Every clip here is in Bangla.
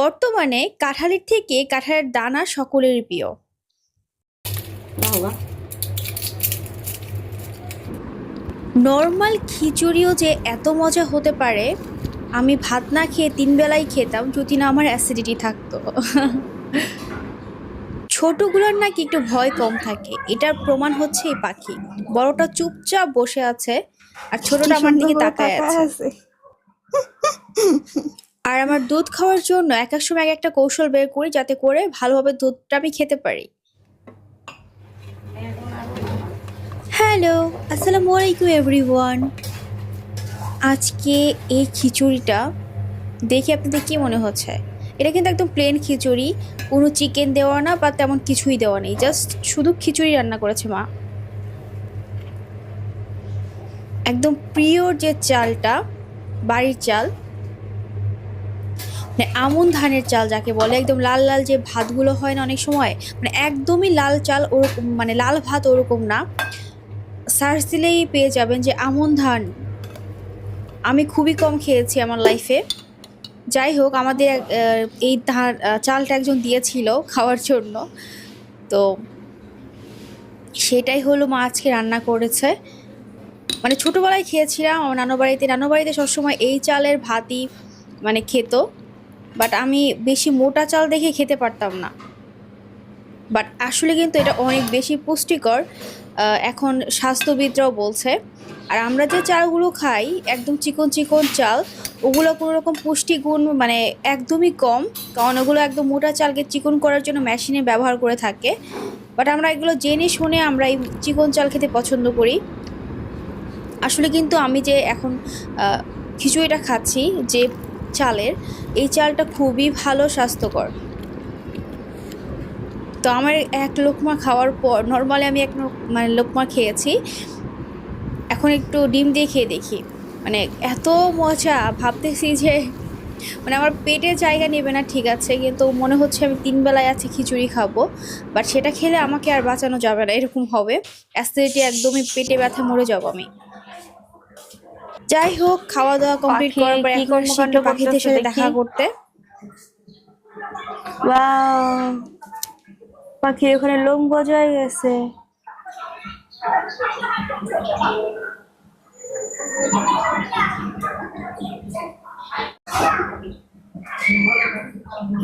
বর্তমানে কাঁঠালের থেকে কাঁঠালের দানা সকলের প্রিয়। নর্মাল খিচুড়িও যে এত মজা হতে পারে আমি ভাত না খেয়ে তিন বেলাই খেতাম যদি না আমার অ্যাসিডিটি থাকতো। ছোটগুলোর নাকি একটু ভয় কম থাকে এটার প্রমাণ হচ্ছে এই পাখি। বড়টা চুপচাপ বসে আছে আর ছোটটা আমার দিকে তাকায় আছে। আর আমার দুধ খাওয়ার জন্য এক এক সময় এক একটা কৌশল বের করি যাতে করে ভালোভাবে দুধটা আমি খেতে পারি। হ্যালো, আসসালামু আলাইকুম এভরিওয়ান। আজকে এই খিচুড়িটা দেখে আপনাদের কী মনে হচ্ছে? এটা কিন্তু একদম প্লেন খিচুড়ি, কোনো চিকেন দেওয়া না বা তেমন কিছুই দেওয়া নেই জাস্ট শুধু খিচুড়ি রান্না করেছে মা। একদম প্রিয় যে চালটা, বাড়ির চাল মানে আমন ধানের চাল যাকে বলে, একদম লাল লাল যে ভাতগুলো হয় না অনেক সময় মানে একদমই লাল চাল ওরকম মানে লাল ভাত ওরকম না। সার্চ দিলেই পেয়ে যাবেন যে আমন ধান। আমি খুবই কম খেয়েছি আমার লাইফে। যাই হোক, আমাদের এই ধান চালটা একজন দিয়েছিল খাওয়ার জন্য। তো সেটাই হলো মা আজকে রান্না করেছে। মানে ছোটোবেলায় খেয়েছিলাম, আমার নানু বাড়িতে বাড়িতে সবসময় এই চালের ভাতই মানে খেত। বাট আমি বেশি মোটা চাল দেখে খেতে পারতাম না। বাট আসলে কিন্তু এটা অনেক বেশি পুষ্টিকর। এখন স্বাস্থ্যবিদরাও বলছে, আর আমরা যে চালগুলো খাই, একদম চিকন চিকন চাল, ওগুলো কোনো রকম পুষ্টিগুণ মানে একদমই কম, কারণ ওগুলো একদম মোটা চালকে চিকন করার জন্য মেশিনে ব্যবহার করে থাকে। বাট আমরা এগুলো জেনে শুনে আমরা এই চিকন চাল খেতে পছন্দ করি। আসলে কিন্তু আমি যে এখন খিচুড়িটা খাচ্ছি, যে চালের, এই চালটা খুবই ভালো, স্বাস্থ্যকর। তো আমার এক লোকমা খাওয়ার পর নর্মালি আমি এক মানে লোকমা খেয়েছি। এখন একটু ডিম দিয়ে খেয়ে দেখি। মানে এত মজা, ভাবতেছি যে মানে আমার পেটে জায়গা নেবে না, ঠিক আছে, কিন্তু মনে হচ্ছে আমি তিন বেলায় আছে খিচুড়ি খাব। বাট সেটা খেলে আমাকে আর বাঁচানো যাবে না, এরকম হবে। অ্যাসিডিটি একদমই পেটে ব্যথা মরে যাব আমি। যাই হোক খাওয়া দাওয়া কমপ্লিট করার পর এখন একটু পাখিদের সাথে দেখা করতে। ওয়াও। পাখির ওখানে লোম গজায় গেছে।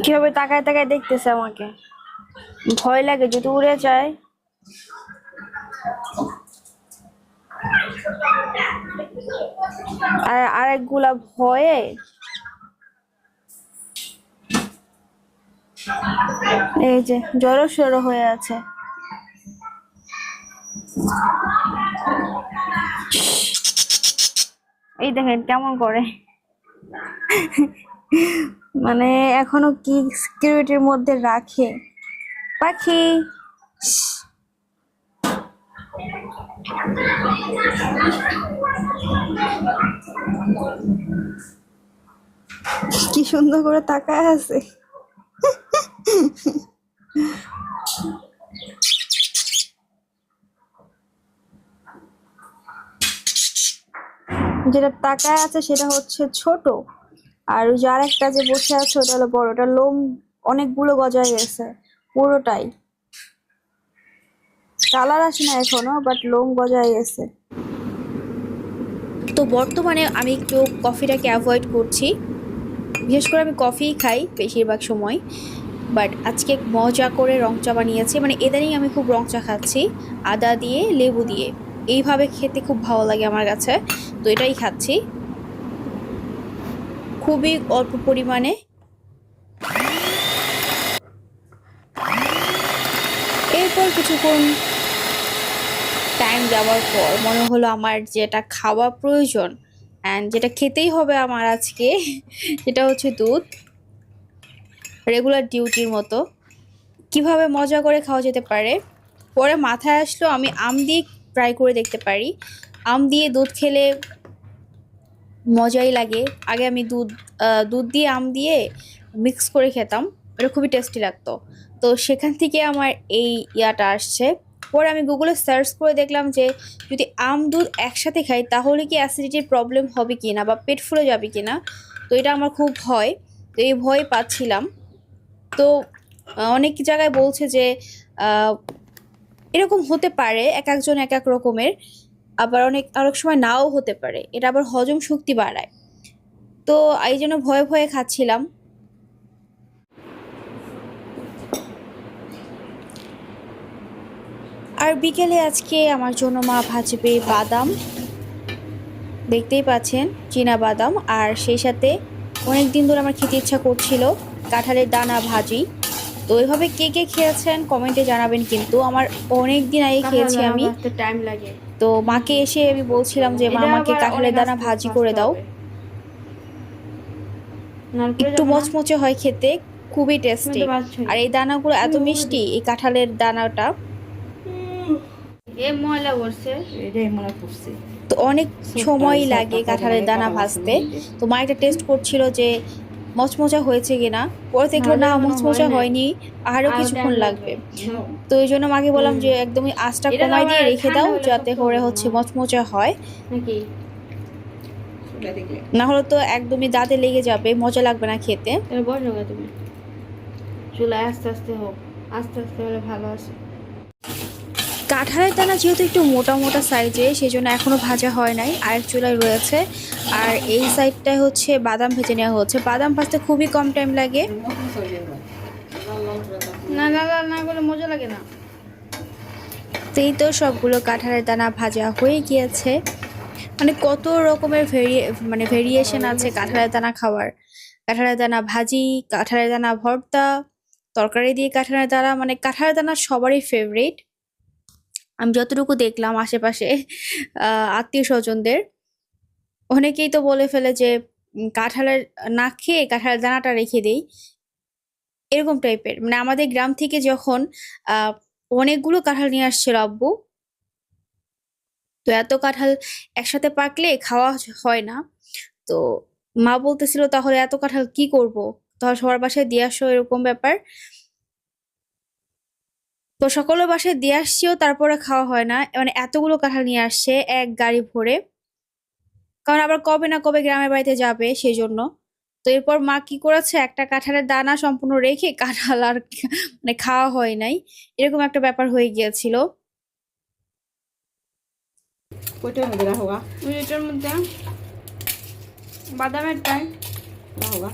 কীভাবে তাকায় তাকায় দেখতেছে আমাকে? ভয় লাগে যদি উড়ে যায়। আর আরেকগুলা ভয়ে? এই যে জড়ো সড়ো হয়ে আছে। এই দেখেন কেমন করে। মানে এখনও কি সিকিউরিটির মধ্যে রাখে? পাখি! কি সুন্দর করে তাকায় আছে। যেটা তাকায় আছে সেটা হচ্ছে ছোট। আর ওই যে আরেকটা যে বসে আছে, ওটা হলো বড়। ওটা লোম অনেকগুলো গজায় গেছে, পুরোটাই। কালার আসে না এখনও বাট লোম গজায় গেছে। তো বর্তমানে আমি একটু কফিটাকে অ্যাভয়েড করছি। বিশেষ করে আমি কফিই খাই বেশিরভাগ সময় বাট আজকে মজা করে রং চা বানিয়েছি। মানে এদানিং আমি খুব রং চা খাচ্ছি, আদা দিয়ে, লেবু দিয়ে। এইভাবে খেতে খুব ভালো লাগে আমার কাছে, তো এটাই খাচ্ছি। খুবই অল্প পরিমাণে। এরপর কিছুক্ষণ টাইম যাওয়ার পর মনে হলো আমার যেটা খাওয়া প্রয়োজন অ্যান্ড যেটা খেতেই হবে আমার আজকে, সেটা হচ্ছে দুধ। রেগুলার ডিউটির মতো। কীভাবে মজা করে খাওয়া যেতে পারে? পরে মাথায় আসলো আমি আম দিয়ে ট্রাই করে দেখতে পারি। আম দিয়ে দুধ খেলে মজাই লাগে। আগে আমি দুধ দুধ দিয়ে আম দিয়ে মিক্স করে খেতাম। এটা খুবই টেস্টি লাগতো। তো সেখান থেকে আমার এই ইয়াটা আসছে। পরে আমি গুগলে সার্চ করে দেখলাম যে যদি আম, দুধ একসাথে খাই, তাহলে কি অ্যাসিডিটির প্রবলেম হবে কি না বা পেট ফুলে যাবে কি না তো এটা আমার খুব ভয়, তো এই ভয় পাচ্ছিলাম। তো অনেক জায়গায় বলছে যে এরকম হতে পারে, এক একজন এক এক রকমের, আবার অনেক অনেক সময় নাও হতে পারে। এটা আবার হজম শক্তি বাড়ায়। তো, এই জন্য ভয়ে ভয়ে খাচ্ছিলাম। আর বিকেলে আজকে আমার জন্য মা ভাজবে বাদাম। দেখতেই পাচ্ছেন চীনা বাদাম। আর সেই সাথে অনেক দিন ধরে আমার খেতে ইচ্ছা করছিল কাঁঠালের দানা ভাজি। তো এইভাবে কে কে খেয়েছেন কমেন্টে জানাবেন কিন্তু আমার অনেক দিন আগে খেয়েছি আমি। টাইম লাগে। তো মাকে এসে আমি বলছিলাম যে মা আমাকে কাঁঠালের দানা ভাজি করে দাও। একটু মচমচে হয় খেতে খুবই টেস্টি আর এই দানাগুলো এত মিষ্টি এই কাঁঠালের দানাটা। এ ময়লা করছে এটাই পড়ছে। তো অনেক সময় লাগে কাঁঠালের দানা ভাজতে। তো মা একটা টেস্ট করছিল যে মচমচা হয়েছে কিনা। পরে দেখল না মচমচা হয়নি আরও আরও কিছুক্ষণ লাগবে। তো এই জন্য মাকে বললাম যে একদমই আঁচটা কমাই দিয়ে রেখে দাও যাতে করে হচ্ছে মচমচা হয়। নাকি? না হলে তো একদমই দাঁতে লেগে যাবে মজা লাগবে না খেতে। বসো তুমি। চুলায় আস্তে আস্তে হোক আস্তে আস্তে হলে ভালো আছে। কাঁঠালের দানা যেহেতু একটু মোটা মোটা সাইজে সেই জন্য এখনও ভাজা হয় নাই। আরেক চুলায় রয়েছে। আর এই সাইডটায় হচ্ছে বাদাম ভেজে নেওয়া হচ্ছে। বাদাম ভাজতে খুবই কম টাইম লাগে। না না না করলে মজা লাগে না। এই তো সবগুলো কাঁঠালের দানা ভাজা হয়ে গিয়েছে। মানে কত রকমের ভেরিয়ে মানে ভেরিয়েশন আছে কাঁঠালের দানা খাওয়ার। কাঁঠালের দানা ভাজি, কাঁঠালের দানা ভর্তা, তরকারি দিয়ে কাঁঠালের দানা মানে কাঁঠালের দানা সবারই ফেভারিট আমি যতটুকু দেখলাম আশেপাশে আত্মীয় স্বজনদের অনেকেই তো বলে ফেলে যে কাঁঠালের না খেয়ে কাঁঠালের দানাটা রেখে দেই। এরকম টাইপের। মানে আমাদের গ্রাম থেকে যখন অনেকগুলো কাঁঠাল নিয়ে আসছিল আব্বু, তো এত কাঁঠাল একসাথে পাকলে খাওয়া হয় না। তো মা বলতেছিল, তাহলে এত কাঁঠাল কি করব? তাহলে সবার বাসায় দিয়ে আসো, এরকম ব্যাপার। তো সকলের বাসায় দিয়ে আসছিও তারপরে খাওয়া হয় না। মানে এতগুলো কাঁঠাল নিয়ে আসছে এক গাড়ি ভরে। কারণ আবার কবে না কবে গ্রামের বাড়িতে যাবে সেই জন্য তো এরপর মা কি করেছে? একটা কাঁঠালের দানা সম্পূর্ণ রেখে কাঁঠাল আর মানে খাওয়া হয় নাই। এরকম একটা ব্যাপার হয়ে গিয়েছিল। কইটার মধ্যে রাখো গা? এটার মধ্যে। বাদামের টাই রাখো গা।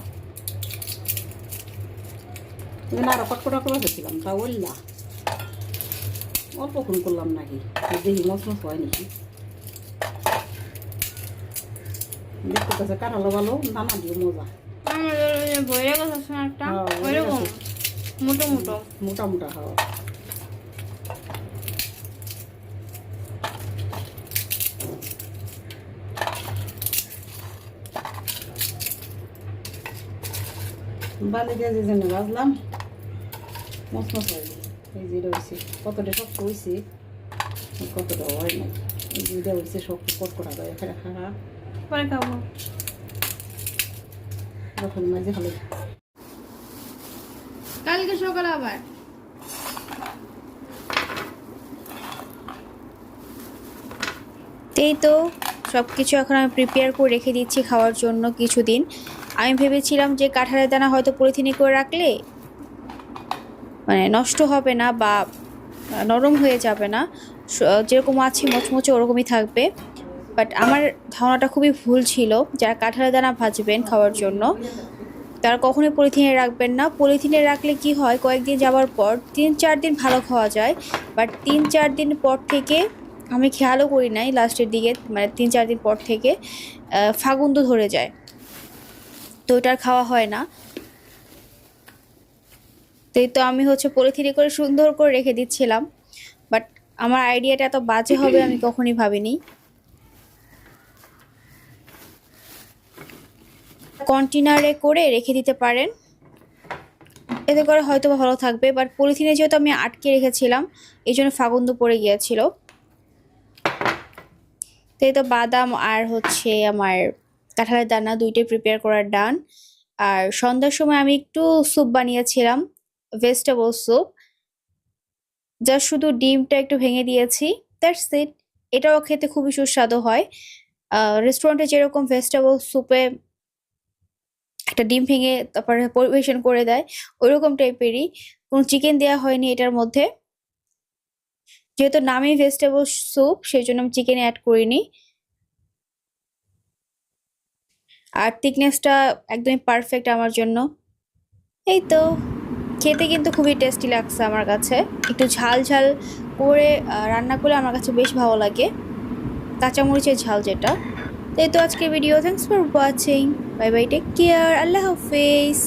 এখানে আরও কটকটা করে তা বললা। অল্প খুন করলাম নাকি? দেখি মশ মশ হয় নাকি? দেখতে কাছে কাটালো ভালো দানা দিয়ে মজা। একটা হ্যাঁ, মোটো মোটো মোটা মোটা খাওয়া বালি দিয়ে যে জন্য ভাজলাম মস মস হয়ে এই যে কতটা শক্ত হয়েছে কতটা হয় না। এই যে এটা হয়েছে শক্ত কটকটা দেয় এখানে খাওয়া পরে খাব। যখন মাঝে ভালো কালকে সকালে আবার। এই তো সব কিছু এখন আমি প্রিপেয়ার করে রেখে দিচ্ছি খাওয়ার জন্য কিছুদিন। আমি ভেবেছিলাম যে কাঁঠালের দানা হয়তো পলিথিনে করে রাখলে মানে নষ্ট হবে না বা নরম হয়ে যাবে না। যেরকম আছে মচমচে ওরকমই থাকবে। বাট আমার ধারণাটা খুবই ভুল ছিল। যারা কাঁঠালের দানা ভাজবেন খাওয়ার জন্য, তারা কখনোই পলিথিনে রাখবেন না। পলিথিনে রাখলে কি হয়, কয়েকদিন যাওয়ার পর তিন, চার দিন ভালো খাওয়া যায়। বাট তিন, চার দিন পর থেকে আমি খেয়ালও করি নাই লাস্টের দিকে মানে তিন, চার দিন পর থেকে ফাগুন তো ধরে যায়। তো ওটা আর খাওয়া হয় না। তো এই তো আমি হচ্ছে পলিথিনে করে সুন্দর করে রেখে দিচ্ছিলাম বাট আমার আইডিয়াটা এত বাজে হবে আমি কখনই ভাবিনি। কন্টেনারে করে রেখে দিতে পারেন। এতে করে হয়তো ভালো থাকবে বাট পলিথিনে যেহেতু আমি আটকে রেখেছিলাম, এই জন্য ফাগুন্দ পড়ে গিয়েছিল। তো এই তো বাদাম আর হচ্ছে আমার কাঁঠালের দানা দুইটাই প্রিপেয়ার করার ডান আর সন্ধ্যার সময় আমি একটু স্যুপ বানিয়েছিলাম। ভেজিটেবল স্যুপ জাস্ট শুধু ডিমটা একটু ভেঙে দিয়েছি দ্যাটস ইট এটাও খেতে খুবই সুস্বাদু হয়। রেস্টুরেন্টে যেরকম ভেজিটেবল স্যুপে একটা ডিম ভেঙে তারপরে পরিবেশন করে দেয়, ওইরকম টাইপেরই কোনো চিকেন দেওয়া হয়নি এটার মধ্যে। যেহেতু নামি ভেজিটেবল স্যুপ সেই জন্য আমি চিকেন অ্যাড করিনি। আর থিকনেসটা একদমই পারফেক্ট আমার জন্য। এই তো। খেতে কিন্তু খুবই টেস্টি লাগছে আমার কাছে। একটু ঝাল ঝাল করে রান্না করলে আমার কাছে বেশ ভালো লাগে। কাঁচামরিচের ঝাল যেটা। তো এই তো আজকের video thanks for watching bye bye take care আল্লাহ হাফেজ।